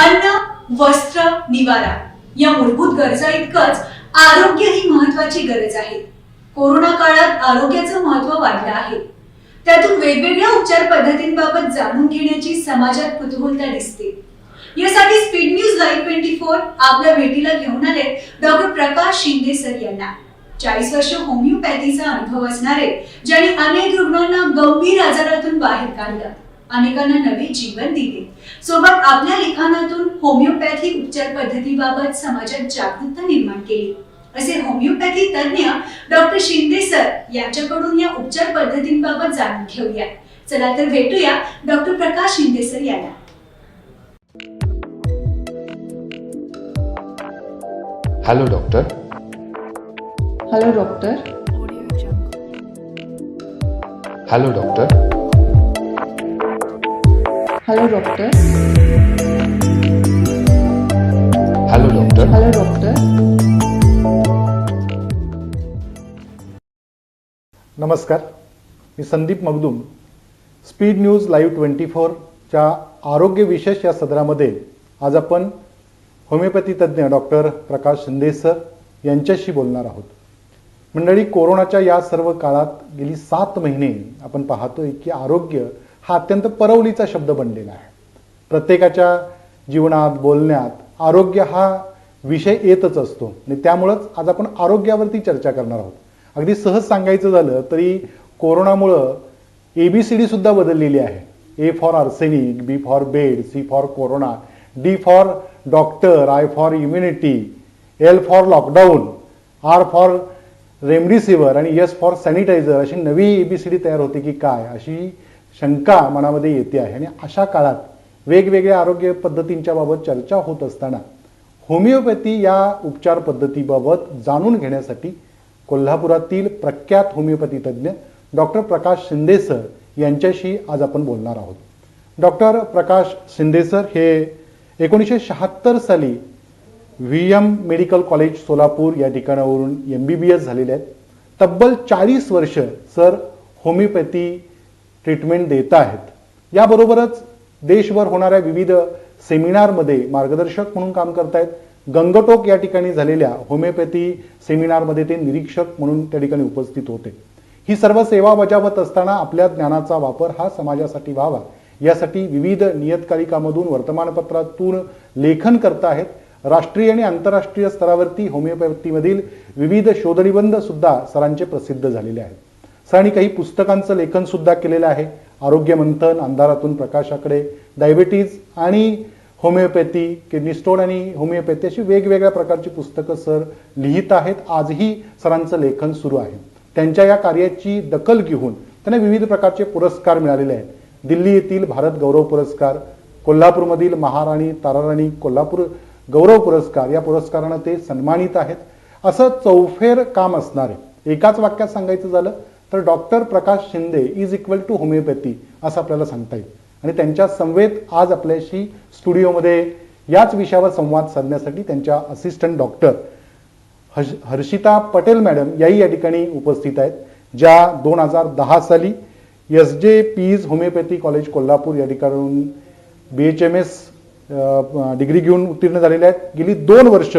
अन्न वस्त्र निवारा. या मूलभूत गरजा इतकंच आरोग्य ही महत्वाची गरज आहे. कोरोना काळात आरोग्याचं महत्त्व वाढलं आहे. त्यातून वेगवेगळ्या उपचार पद्धतींबाबत जाणून घेण्याची समाजात कुतूहलता दिसते. यासाठी speed news live twenty four आपल्या भेटीला घेऊन आले डॉक्टर प्रकाश शिंदे सर यांना. चाळीस वर्ष होमिओपॅथीचा अनुभव असणारे ज्यांनी अनेक रुग्णांना गंभीर आजारातून बाहेर काढलं. अनेकांना नवे जीवन दिले. सोबत आपल्या लिखाणातून होमिओपॅथी उपचार पद्धतीबाबत समाजात जागरूकता निर्माण केली. असे होमिओपॅथी तज्ञ डॉक्टर शिंदे सर यांच्याकडून या उपचार पद्धतींबाबत जाणून घेऊया. चला तर भेटूया डॉक्टर प्रकाश शिंदे सर यांना hello doctor hello doctor hello doctor hello doctor hello doctor hello doctor नमस्कार. मी Sandeep Magdum. Speed news live twenty फोरच्या आरोग्य विशेष या सदरामध्ये आज आपण होमिओपॅथी तज्ज्ञ डॉक्टर प्रकाश शिंदे सर यांच्याशी बोलणार आहोत. मंडळी कोरोनाच्या या सर्व काळात गेली सात महिने आपण पाहतोय की आरोग्य हा अत्यंत परवलीचा शब्द बनलेला आहे. प्रत्येकाच्या जीवनात बोलण्यात आरोग्य हा विषय येतच असतो. आणि त्यामुळंच आज आपण आरोग्यावरती चर्चा करणार आहोत. अगदी सहज सांगायचं झालं तरी कोरोनामुळं ए बी सी डी सुद्धा बदललेली आहे. A for arsenic B for bed C for corona D for doctor I for immunity L for lockdown R for remdesivir आणि यस फॉर सॅनिटायझर अशी नवी ए बी सी डी तयार होते की काय अशी शंका मनामध्ये येते आहे. आणि अशा काळात वेगवेगळ्या आरोग्य पद्धतींच्या बाबत चर्चा होत असताना होमिओपॅथी या उपचार पद्धतीबाबत जाणून घेण्यासाठी कोल्हापुरातील प्रख्यात होमिओपॅथी तज्ज्ञ डॉक्टर प्रकाश शिंदे सर यांच्याशी आज आपण बोलणार आहोत. डॉक्टर प्रकाश शिंदे सर हे एकोणीसशे शहात्तर साली V M medical college Solapur या ठिकाणावरून एम बी बी एस झालेले आहेत. तब्बल चाळीस वर्ष सर होमिओपॅथी ट्रीटमेंट देत आहेत. याबरोबरच देशभर होणाऱ्या विविध सेमिनारमध्ये मार्गदर्शक म्हणून काम करतायत. गंगटोक या ठिकाणी झालेल्या होमिओपॅथी सेमिनारमध्ये ते निरीक्षक म्हणून त्या ठिकाणी उपस्थित होते. ही सर्व सेवा बजावत असताना आपल्या ज्ञानाचा वापर हा समाजासाठी व्हावा. यासाठी विविध नियतकालिकामधून वर्तमानपत्रातून लेखन करत आहेत. राष्ट्रीय आणि आंतरराष्ट्रीय स्तरावरती होमिओपॅथीमधील विविध शोधनिबंध सुद्धा सरांचे प्रसिद्ध झालेले आहेत. सरांनी काही पुस्तकांचं लेखन सुद्धा केलेलं आहे. आरोग्य मंथन अंधारातून प्रकाशाकडे डायबिटीज आणि होमिओपॅथी किडनी स्टोन आणि होमिओपॅथी अशी वेगवेगळ्या प्रकारची पुस्तकं सर लिहित आहेत. आजही सरांचं लेखन सुरू आहे. त्यांच्या या कार्याची दखल घेऊन त्यांना विविध प्रकारचे पुरस्कार मिळालेले आहेत. दिल्ली येथील भारत गौरव पुरस्कार कोल्हापूरमधील महाराणी ताराराणी कोल्हापूर गौरव पुरस्कार या पुरस्कारानं ते सन्मानित आहेत. असं चौफेर काम असणार आहे. एकाच वाक्यात सांगायचं झालं तर doctor Prakash Shinde is equal to homoeopathy असं आपल्याला सांगता येईल. आणि त्यांच्या संवेद आज आपल्याशी स्टुडिओमध्ये याच विषयावर संवाद साधण्यासाठी त्यांच्या assistant doctor Harsh Harshita Patel madam याही या ठिकाणी उपस्थित आहेत ज्या दोन हजार दहा साली एस जे पीज होमिओपॅथी कॉलेज कोल्हापूर या ठिकाणून B H M S degree घेऊन उत्तीर्ण झालेल्या आहेत. गेली दोन वर्ष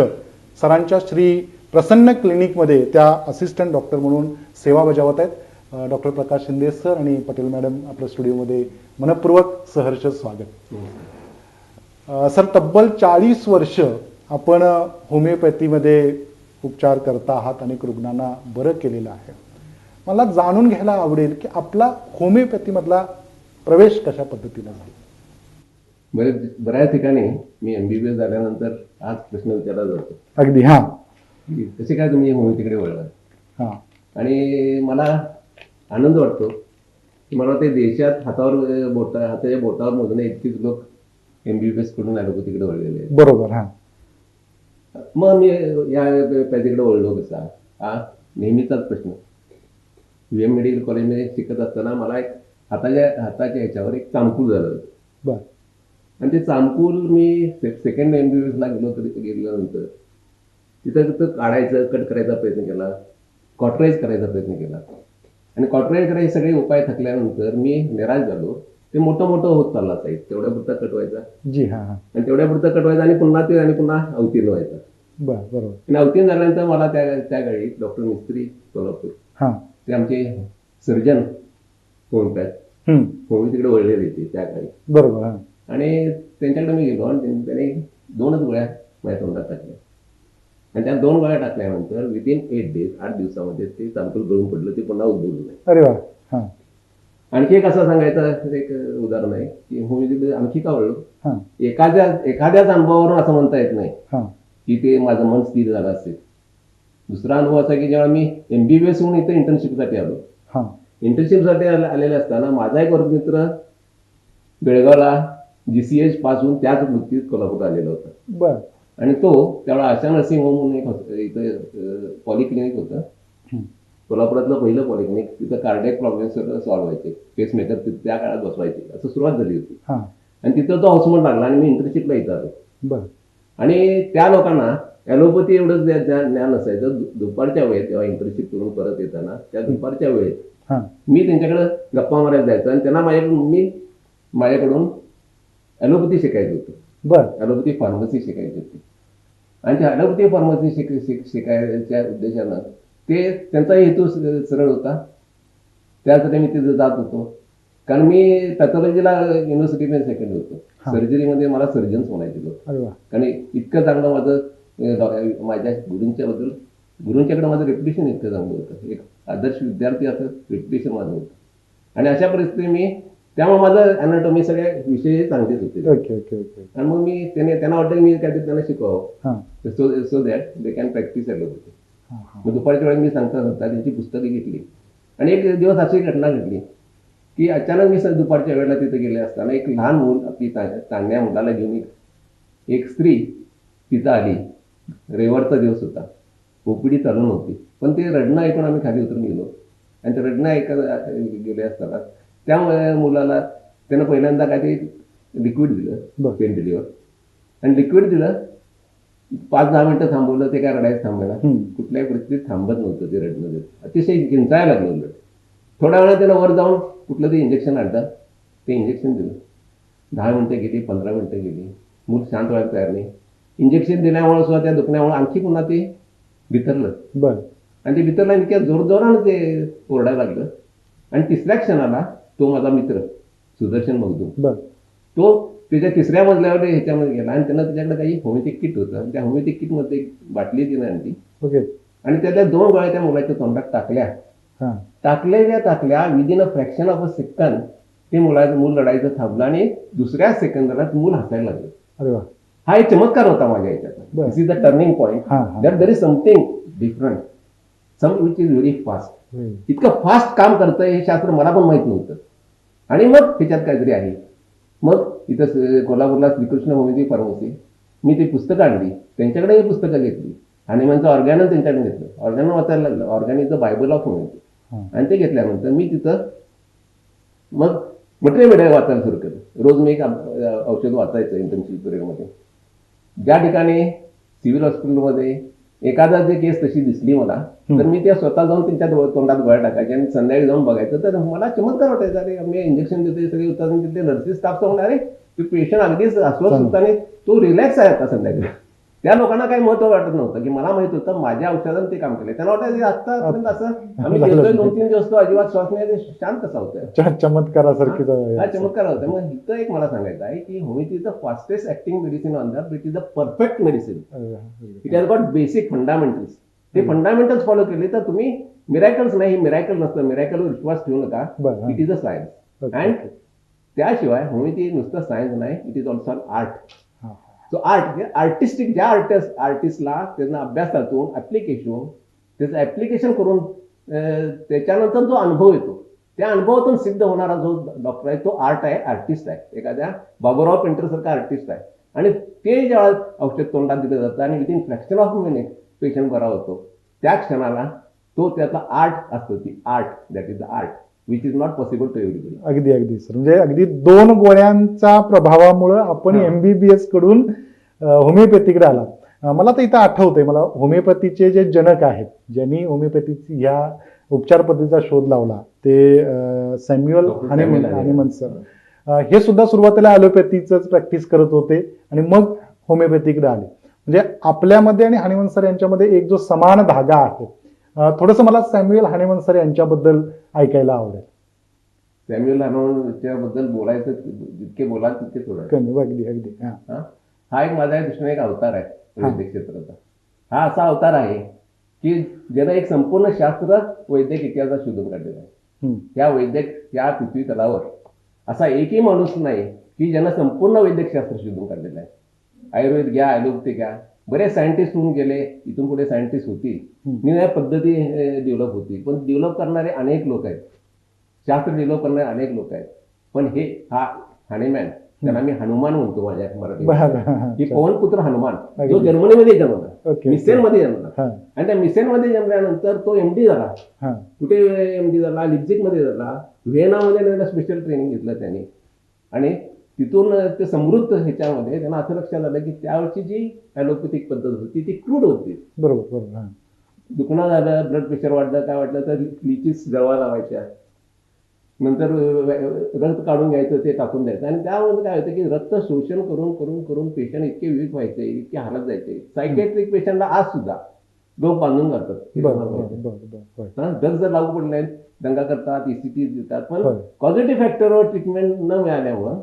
सरांच्या श्री प्रसन्न क्लिनिकमध्ये त्या असिस्टंट डॉक्टर म्हणून सेवा बजावत आहेत. डॉक्टर प्रकाश शिंदे सर आणि पटेल मॅडम आपल्या स्टुडिओमध्ये मनपूर्वक सहर्ष स्वागत. सर तब्बल चाळीस वर्ष आपण होमिओपॅथीमध्ये उपचार करता आहात अनेक रुग्णांना बरं केलेलं आहे. मला जाणून घ्यायला आवडेल की आपला होमिओपॅथीमधला प्रवेश कशा पद्धतीने झाला? बरेच बऱ्याच ठिकाणी मी एम बी बी एस झाल्यानंतर हाच प्रश्न विचारला जातो. अगदी हां. कसे काय तुम्ही होमिओपॅथीकडे वळला हां. आणि मला आनंद वाटतो की मला वाटते देशात हातावर बोटा हाताच्या बोटावर मोजणे इतकीच लोक एम बी बी एसकडून ॲलोपॅथीकडे वळलेले आहेत. बरोबर हां. मग मी या पॅथीकडे वळलो कसा? हा नेहमीचाच प्रश्न. व्ही एम मेडिकल कॉलेजमध्ये शिकत असताना मला एक हाताच्या हाताच्या ह्याच्यावर एक चांकूल झालं होतं. बर. आणि ते चांपूल मी सेकंड एम बी ला गेलो तरी गेल्यानंतर. तिथं तिथं काढायचं कट करायचा प्रयत्न केला. कॉटराईज करायचा प्रयत्न केला. आणि कॉटराईज करायचे सगळे उपाय थकल्यानंतर मी निराश झालो. ते मोठं मोठं होत चालला साईज तेवढ्या पुरता कटवायचा जी हां आणि तेवढ्या पुरता कटवायचा आणि पुन्हा ते आणि पुन्हा अवतीर्ण व्हायचा. बर बरोबर. आणि अवतीर्ण झाल्यानंतर मला त्या त्या काळी डॉक्टर मिस्त्री सोलापूर. हां. ते आमचे सर्जन होमपॅथ होमी तिकडे वळलेले ते त्या काळी बरोबर आणि त्यांच्याकडे मी गेलो आणि त्यांनी- त्यांनी दोनच गोळ्या माझ्या तोंडात टाकल्या. आणि त्या दोन गोळ्या टाकल्यानंतर विदिन एट डेज आठ दिवसामध्ये ते सॅम्पल गळून पडलं ते पुन्हा उद्भवलं नाही. अरे वा. हां. आणखी एक असं सांगायचं एक उदाहरण आहे की होमिओपॅथी आणखी का वळलो? हां. एखाद्या एखाद्याच अनुभवावरून असं म्हणता येत नाही हां. की ते माझं मन स्थिर झालं असेल. दुसरा अनुभव असा की जेव्हा मी एमबीबीएस म्हणून इथं इंटर्नशिपसाठी आलो. इंटर्नशिपसाठी आले आलेले असताना माझा एक वर्गमित्र बेळगावला जी सी एच पास होऊन त्याच वृत्तीत कोल्हापूर आलेला होता. बर. आणि तो त्यावेळेला आशा नर्सिंग होम म्हणून एक इथं पॉलिक्लिनिक होतं. कोल्हापुरातलं पहिलं पॉलिक्लिनिक तिथं कार्डियक प्रॉब्लेम्स सॉल्व्ह व्हायचे. पेसमेकर त्या काळात बसवायचे. असं सुरुवात झाली होती. हां. आणि तिथं तो हाऊसमोड लागला आणि मी इंटर्नशिपला इथं आलो. बर. आणि त्या लोकांना ॲलोपॅथी एवढं ज्ञा- ज्ञा- ज्ञान असायचं दुपारच्या वेळेत तेव्हा इंटर्नशिप करून परत येताना त्या दुपारच्या वेळेत मी त्यांच्याकडे गप्पा मारायला जायचो आणि त्यांना माझ्याकडून मी माझ्याकडून ॲलोपॅथी शिकायचं होतं. बर. ॲलोपॅथी फार्मसी शिकायची होती. आणि त्या ॲलोपॅथी फार्मसी शिक शिक शिकायच्या उद्देशानं ते त्यांचा हेतू सरळ होता. त्यासाठी मी तिथं जात होतो. कारण मी पॅथॉलॉजीला युनिव्हर्सिटीमध्ये सेकंड होतो. सर्जरीमध्ये मला सर्जन्स म्हणायचे वा. कारण इतकं चांगलं माझं माझ्या गुरूंच्या बद्दल गुरूंच्याकडे माझं रेप्युटेशन इतकं चांगलं होतं. एक आदर्श विद्यार्थी असं रेप्युटेशन माझं होतं. आणि अशा परिस्थितीत मी त्यामुळे माझं अॅनाटॉमी सगळ्या विषय चांगलेच होते. ओके ओके ओके आणि मग मी त्याने त्यांना वाटतं की मी काहीतरी त्यांना शिकवावं. हां. So so that they can practise allopathy हां हां. मग दुपारच्या वेळेत मी सांगता सांगता त्यांची पुस्तकं घेतली. आणि एक दिवस अशी घटना घडली की अचानक मी स- दुपारच्या वेळेला तिथे गेले असताना एक लहान मूल आपली ता- तान्ह्या मुलाला घेऊन एक एक स्त्री तिथं आली. रविवारचा दिवस होता. ओपीडी चालू नव्हती पण ते रडणं ऐकून आम्ही खाली उतरून गेलो. आणि ते रडणं ऐकत गेले असताना त्यामुळे मुलाला त्यानं पहिल्यांदा काय ते लिक्विड दिलं. पेन दिलीवर आणि लिक्विड दिलं पाच दहा मिनिटं थांबवलं ते काय रडायचं थांबायला. कुठल्याही परिस्थितीत थांबत नव्हतं ते रडणं. अतिशय किंचायला लागलं उलट थोड्या वेळा त्यानं वर जाऊन कुठलं ते इंजेक्शन आणतात ते इंजेक्शन दिलं. दहा मिनिटं गेली पंधरा मिनिटं गेली. मूल शांत व्हायला तयार नाही. इंजेक्शन दिल्यामुळे सुद्धा त्या दुखण्यामुळे आणखी पुन्हा ते बिथरलं बर. आणि ते बिथरलं इतक्या जोरजोरानं ते ओरडायला लागलं. आणि तिसऱ्या क्षणाला तो माझा मित्र सुदर्शन मगदूम बर. तो त्याच्या तिसऱ्या मजल्यावर ह्याच्यामध्ये गेला आणि त्यांना त्याच्याकडे काही होमिओपॅथिक किट होतं. त्या होमिओपॅथिक किटमध्ये एक बाटली तिने आणली ओके. आणि त्यातल्या दोन गोळ्या त्या मुलाच्या तोंडात टाकल्या. हां. टाकलेल्या टाकल्या within a fraction of a second ते मुलाचं मूल लढायचं थांबलं आणि दुसऱ्या सेकंदाला मूल हसायला लागलं. हा एक चमत्कार होता माझ्या याच्यात. This is the turning point that there is something different some which is very fast. इतकं फास्ट काम करतंय हे शास्त्र मला पण माहीत नव्हतं. आणि मग त्याच्यात काहीतरी आहे. मग इथं कोल्हापूरला श्रीकृष्ण होमिओपॅथी फार्मसी मी ती पुस्तकं आणली. त्यांच्याकडे ही पुस्तकं घेतली. आणि म्हणजे ऑर्गॅनल त्यांच्याकडे घेतलं. ऑर्गॅनल वाचायला लागलं. ऑर्गॅनिक द बायबल ऑफ हां. आणि ते घेतल्यानंतर मी तिथं मग मटेरियल मीडिया वाचायला सुरू केलं. रोज मी एक औषध वाचायचं इंटर्नशिप पिरियडमध्ये ज्या ठिकाणी सिव्हिल हॉस्पिटलमध्ये एखादा जे केस तशी दिसली मला तर मी त्या स्वतः जाऊन त्यांच्या तोंडात गोळ्या टाकायचे आणि संध्याकाळी जाऊन बघायचं. तर मला चमत्कार वाटायचा अरे मी इंजेक्शन देतोय सगळे उत्तर तिथले नर्सेस स्टाफ सांगणार अरे पेशंट अगदीच अस्वस्थ होता आणि तो रिलॅक्स आहे आता संध्याकाळी. त्या लोकांना काही महत्त्व वाटत नव्हतं की मला माहीत होतं माझ्या औषधानं ते काम केले त्यांना वाटायचं आतापर्यंत असं आम्ही दोन तीन दिवस तो अजिबात श्वास नाही शांत कसा होतोय. च- चमत्कारासारखी हा चमत्कार होता मग इथं एक मला सांगायचं आहे की homoeopathy is the fastest acting medicine on that it is the perfect medicine. It has got basic fundamentals ते फंडामेंटल्स फॉलो केले तर तुम्ही मिरॅकल्स नाही मिरॅकल नसतं. मिरॅकलवर विश्वास ठेवू नका. It is a science and. त्याशिवाय होमिओपॅथी नुसतं सायन्स नाही it is also art. So art artistic ज्या आर्टिस्ट आर्टिस्टला त्यांना अभ्यासातून ऍप्लिकेशन त्याचं ऍप्लिकेशन करून त्याच्यानंतर जो अनुभव येतो त्या अनुभवातून सिद्ध होणारा जो डॉक्टर आहे तो आर्ट आहे आर्टिस्ट आहे. एखाद्या बाबूराव पेंटरसारखा आर्टिस्ट आहे. आणि ते जेव्हा औषध तोंडात दिलं जातं आणि within fraction of minute patient बरा होतो त्या क्षणाला तो त्याचा आर्ट असतो ती art that is the art which is not possible to everybody अगदी अगदी सर म्हणजे अगदी दोन गोळ्यांच्या प्रभावामुळे आपण. एमबीबीएसकडून होमिओपॅथीकडे आला मला तर इथं आठवतंय मला होमिओपॅथीचे जे जनक आहेत ज्यांनी होमिओपॅथीची ह्या उपचार पद्धतीचा शोध लावला ते सॅम्युअल. हनीमन हनीमन सर हे सुद्धा सुरुवातीला ॲलोपॅथीच प्रॅक्टिस करत होते आणि मग होमिओपॅथीकडे आले. म्हणजे आपल्यामध्ये आणि हानिमन सर यांच्यामध्ये एक जो समान धागा आहे थोडंसं मला सॅम्युएल हानिमन सर यांच्याबद्दल ऐकायला आवडेल. सॅम्युअल हॅनोच्या बद्दल बोलायचं जितके बोलाल तितके थोडं कमी अगदी अगदी हा. हा? हा एक माझ्या दृष्टीने एक अवतार आहे वैद्यक क्षेत्राचा. हा असा अवतार आहे की ज्यानं एक संपूर्ण शास्त्र वैद्यक इतिहासात शोधून काढलेला आहे. या वैद्यक या पृथ्वी तलावर असा एकही माणूस नाही की ज्यानं संपूर्ण वैद्यक शास्त्र शोधून काढलेलं आहे. आयुर्वेद घ्या ॲलोपॅथी घ्या बरेच सायंटिस्ट होऊन गेले इथून पुढे सायंटिस्ट होती. निळ्या पद्धती डेव्हलप होती. पण डेव्हलप करणारे अनेक लोक आहेत. शास्त्र डेव्हलप करणारे अनेक लोक आहेत. पण हे हा हनुमॅन त्याला मी हनुमान म्हणतो माझ्या मराठी बरं ही पवनपुत्र हनुमान? जो. जर्मनीमध्ये जन्मला. मिसेनमध्ये जन्मला. हा. आणि त्या मिसेनमध्ये जन्मल्यानंतर तो एमडी झाला. हा. कुठे एमडी झाला? लिप्झिकमध्ये झाला. व्हिएनामध्ये स्पेशल ट्रेनिंग घेतलं त्याने. आणि तिथून ते समृद्ध ह्याच्यामध्ये त्यांना असं लक्षात आलं की त्यावेळची जी ॲलोपॅथिक पद्धत होती ती क्रूड होती. बरोबर बरोबर दुखणं झालं ब्लड प्रेशर वाढलं काय वाटलं तर लिचीस जवळ लावायच्या. नंतर रक्त काढून घ्यायचं ते टाकून द्यायचं. आणि त्यामध्ये काय होतं की रक्त शोषण करून करून करून पेशंट इतके वीक व्हायचे इतके हालत जायचे. सायकॅट्रिक पेशंटला आज सुद्धा लोक बांधून होय. ड्रग्ज जर लागू पडले दंगा करतात ईसीटी देतात. पण. पॉझिटिव्ह फॅक्टरवर ट्रीटमेंट न मिळाल्यामुळं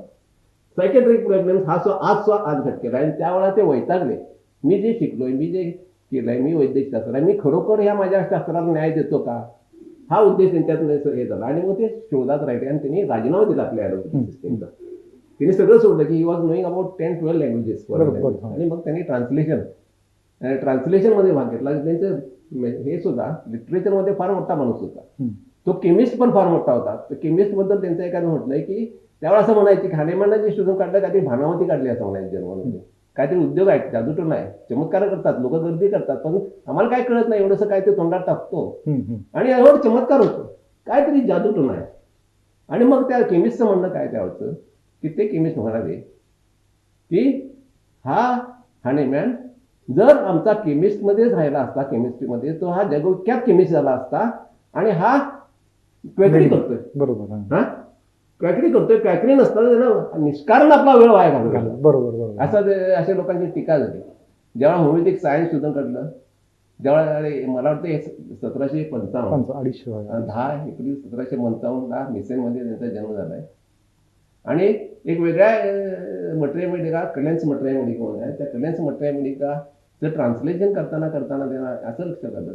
सायकॅट्रिक प्रॉब्लेम हा स्व आज स्व आज घटकेला आणि त्यावेळेला ते वैतागले. मी जे शिकलोय मी जे केलंय मी वैद्यक शास्त्र आहे मी खरोखर ह्या माझ्या शास्त्राला न्याय देतो का? हा उद्देश त्यांच्यात हे झाला. आणि मग ते शोधात राहिले आणि त्यांनी राजीनामा दिला आपल्या ॲलोपॅथी सिस्टमचा. त्यांनी सगळं सोडलं की he was knowing about ten twelve languages. आणि मग त्यांनी ट्रान्सलेशन ट्रान्सलेशनमध्ये भाग घेतला. त्यांचं हे सुद्धा लिटरेचरमध्ये फार मोठा माणूस होता. तो केमिस्ट पण फार मोठा होता. तर केमिस्टबद्दल त्यांचं एखादं म्हटलंय की त्यावेळेला असं म्हणायचे खानेमांना जे शोधून काढलं काहीतरी भानावती काढली असं म्हणायचे जर्मनमध्ये काहीतरी उद्योग आहेत जादूटोना आहे चमत्कार करतात लोक गर्दी करतात पण आम्हाला काय कळत नाही एवढंसं काय ते तोंडात टाकतो. आणि एवढं चमत्कार होतो. काहीतरी जादूटोना आहे. आणि मग त्या केमिस्टचं म्हणणं काय त्यावरचं की ते केमिस्ट म्हणाले की हा हानेमॅन जर आमचा केमिस्टमध्येच राहिला असता केमिस्ट्रीमध्ये तो हा जगविख्यात केमिस्ट झाला असता आणि हा क्वॅकरी करतोय. बरोबर हा. क्वॅकरी करतोय क्वॅकरी नसताना त्यानं निष्कारण आपला वेळ वाया घालवला बरोबर बरोबर. असं अशा लोकांची टीका झाली. जेव्हा होमिओपॅथिक सायन्स शोधून काढलं जेव्हा मला वाटतं हे सतराशे पंचावन्न पंच अडीचशे. दहा एप्रिल सतराशे पंचावन्नला मिसेनमध्ये त्यांचा जन्म झालाय. आणि एक वेगळ्या मटेरियल मेडिका कलेन्स मटेरियल मेडिका म्हणून आहे त्या कलेन्स मटेरियल मेडिकाचं ट्रान्सलेशन करताना करताना त्यांना असं लक्षात आलं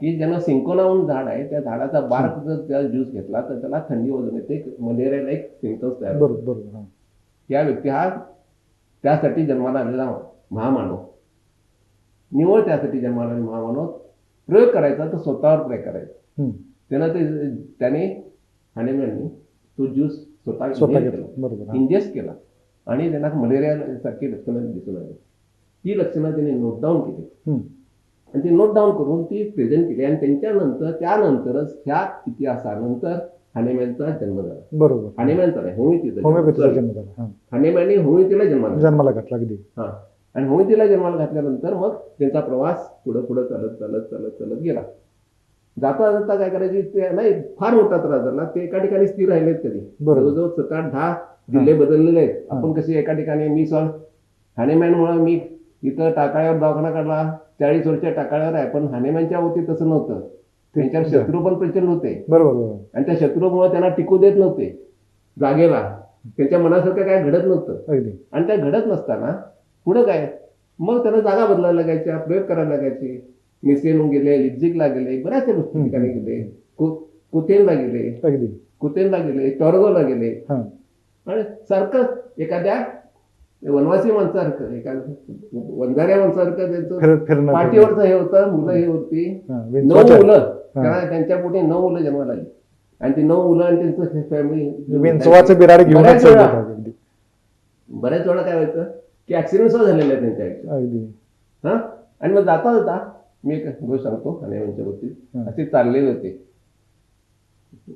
की ज्यांना सिंकोना म्हणून झाड आहे त्या झाडाचा बार्क जर त्याला ज्यूस घेतला तर त्याला थंडी वजन येते मलेरिया एक सिम्पटम्स तयार. बरोबर बरोबर हा या व्यक्ती हा त्यासाठी जन्माला आलेला महामानव निवळ त्यासाठी जन्माला आलेला महामानव प्रयोग करायचा तर स्वतःवर प्रयोग करायचा. त्यानं ते त्याने हानेमॅननी तो ज्यूस स्वतः. इंजेस्ट केला आणि त्यांना मलेरिया सारखी लक्षणं दिसून आली ती लक्षणं त्यांनी नोट डाऊन केली. आणि ती नोट डाऊन करून ती प्रेझेंट केली. आणि त्यांच्यानंतर त्यानंतरच ह्या इतिहासानंतर हानेमॅनचा जन्म झाला. बरोबर. हानेमॅनचा नाही होमिओपॅथीचा जन्म. होमिओपॅथीचा Sorry. जन्म झाला. हा. हानेमॅनने होमिओपॅथीला जन्माला जन्माला घातला अगदी. हा. आणि होमिओपॅथीला जन्माला घातल्यानंतर मग त्यांचा प्रवास पुढं पुढं चालत चालत चालत चालत गेला. जाता जाता काय करायची? ते नाही फार मोठा त्रास झाला. ते एका ठिकाणी स्थिर राहिलेत कधी बरोबर. जवळजवळ सात आठ दहा जिल्हे बदललेले आहेत. आपण कसे एका ठिकाणी मी सॉ हानेमॅनमुळे मी इथं टाकाळ्यावर दवाखाना काढला. चाळीस वर्षच्या टाकाळ्यावर आहे पण हानेमॅनच्या होती तसं नव्हतं. त्यांच्यावर शत्रू पण प्रचंड होते. बरोबर आणि त्या शत्रूमुळे त्यांना टिकू देत नव्हते. जागेला. त्यांच्या मनासारखं काय घडत नव्हतं. आणि त्या घडत नसताना पुढं काय? मग त्यांना जागा बदलायला लागायच्या प्रयोग करायला लागायचे. मिसेनहून गेले लिप्झिकला गेले बऱ्याचशा गोष्टी. ठिकाणी गेले. कु- कुतेनला गेले. कुतेनला गेले टॉर्गोला गेले. आणि सारखं एखाद्या वनवासी माणसासारखं एका वंजाऱ्या माणसासारखं त्यांचं. पाठीवरचं हे होतं मुलं हे होती नऊ मुलं. त्यांच्या पुढे नऊ मुलं जन्माला आली. आणि ती नऊ मुलं आणि त्यांचं फॅमिली बिराड घेऊनच बऱ्याच वेळा- काय व्हायचं? की ऍक्सिडेंट सुद्धा झालेले आहेत त्यांच्या हा? आणि मग जाता जाता मी एक गोष्ट सांगतो हानेमांच्या बाबतीत. असे चाललेले होते.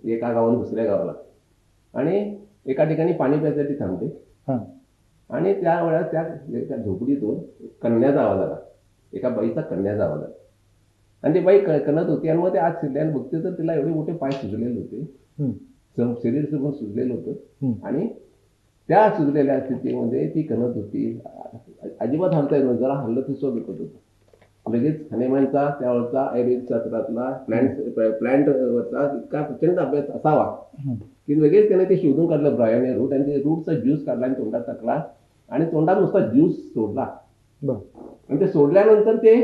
एका गावाहून दुसऱ्या गावाला. आणि एका ठिकाणी पाणी प्यायसाठी थांबते आणि त्या वेळात त्या एका झोपडीतून कन्याचा आवाज आला. एका बाईचा कन्याचा आवाज आला. आणि ती बाई कणत होती आणि मग ते आज शिरल्याने बघते तर तिला एवढे मोठे पाय सुजलेले होते. शरीर सगळं सुजलेलं होतं. आणि त्या सुजलेल्या स्थितीमध्ये ती करत होती. अजिबात हलता येत. जरा हल्लं तर सोडत होतं. लगेच हनेमानचा त्यावरचा आयुर्वेद शास्त्रातला प्लॅन्ट प्लॅन्ट वरचा इतका प्रचंड अभ्यास असावा. की लगेच त्याने ते शोधून काढलं. ब्रायने रूट आणि ते रूटचा ज्यूस काढला आणि तोंडात टाकला. आणि तोंडात नुसता ज्यूस सोडला. आणि ते सोडल्यानंतर ते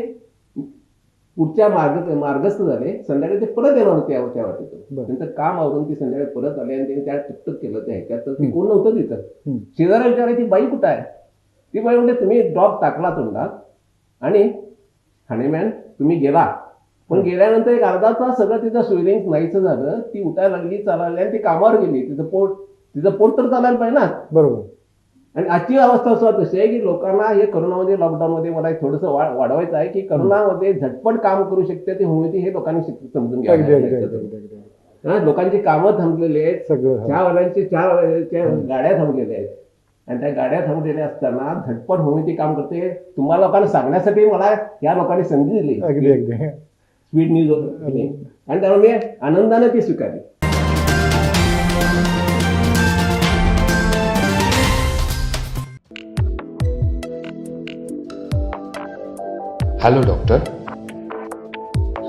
पुढच्या मार्ग मार्गस्थ झाले. संध्याकाळी ते परत येणार होते त्या बरं. त्यांचं काम आवरून ते संध्याकाळी परत आले आणि त्यांनी त्या टकटक केलं त्या ह्याच्यात तर ते कोण नव्हतं तिथं. शेजाऱ्या विचारायची ती बाई कुठं आहे? ती बाई म्हणजे तुम्ही ड्रॉप टाकला तोंडात आणि हनेमॅन तुम्ही गेला. पण गेल्यानंतर एक अर्धा तास सगळं तिचं स्विलिंग नाहीचं झालं. ती उठायला लागली चालायला ती कामावर गेली. तिचं पोट तिचं पोट तर चालायला पाहिजे ना. बरोबर. आणि आजची अवस्था सुद्धा तशी आहे की लोकांना हे करोनामध्ये लॉकडाऊनमध्ये मला थोडंसं वाढवायचं आहे की करोनामध्ये झटपट काम करू शकते ते होमिओपॅथी हे लोकांनी समजून. हा, लोकांची कामं थांबलेली आहेत. सगळं. चहावाल्यांची चहाच्या गाड्या थांबलेल्या आहेत. आणि त्या गाड्या थांबलेल्या असताना झटपट होमिओपॅथी काम करते. तुम्हाला लोकांना सांगण्यासाठी मला या लोकांनी संधी दिली. स्पीड न्यूज होती. आणि त्यामुळे मी आनंदाने ती स्वीकारली. Hello doctor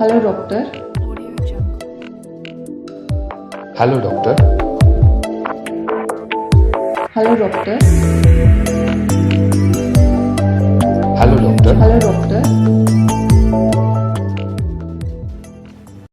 Hello, doctor. Hello doctor Hello, doctor. Hello doctor Hello, doctor.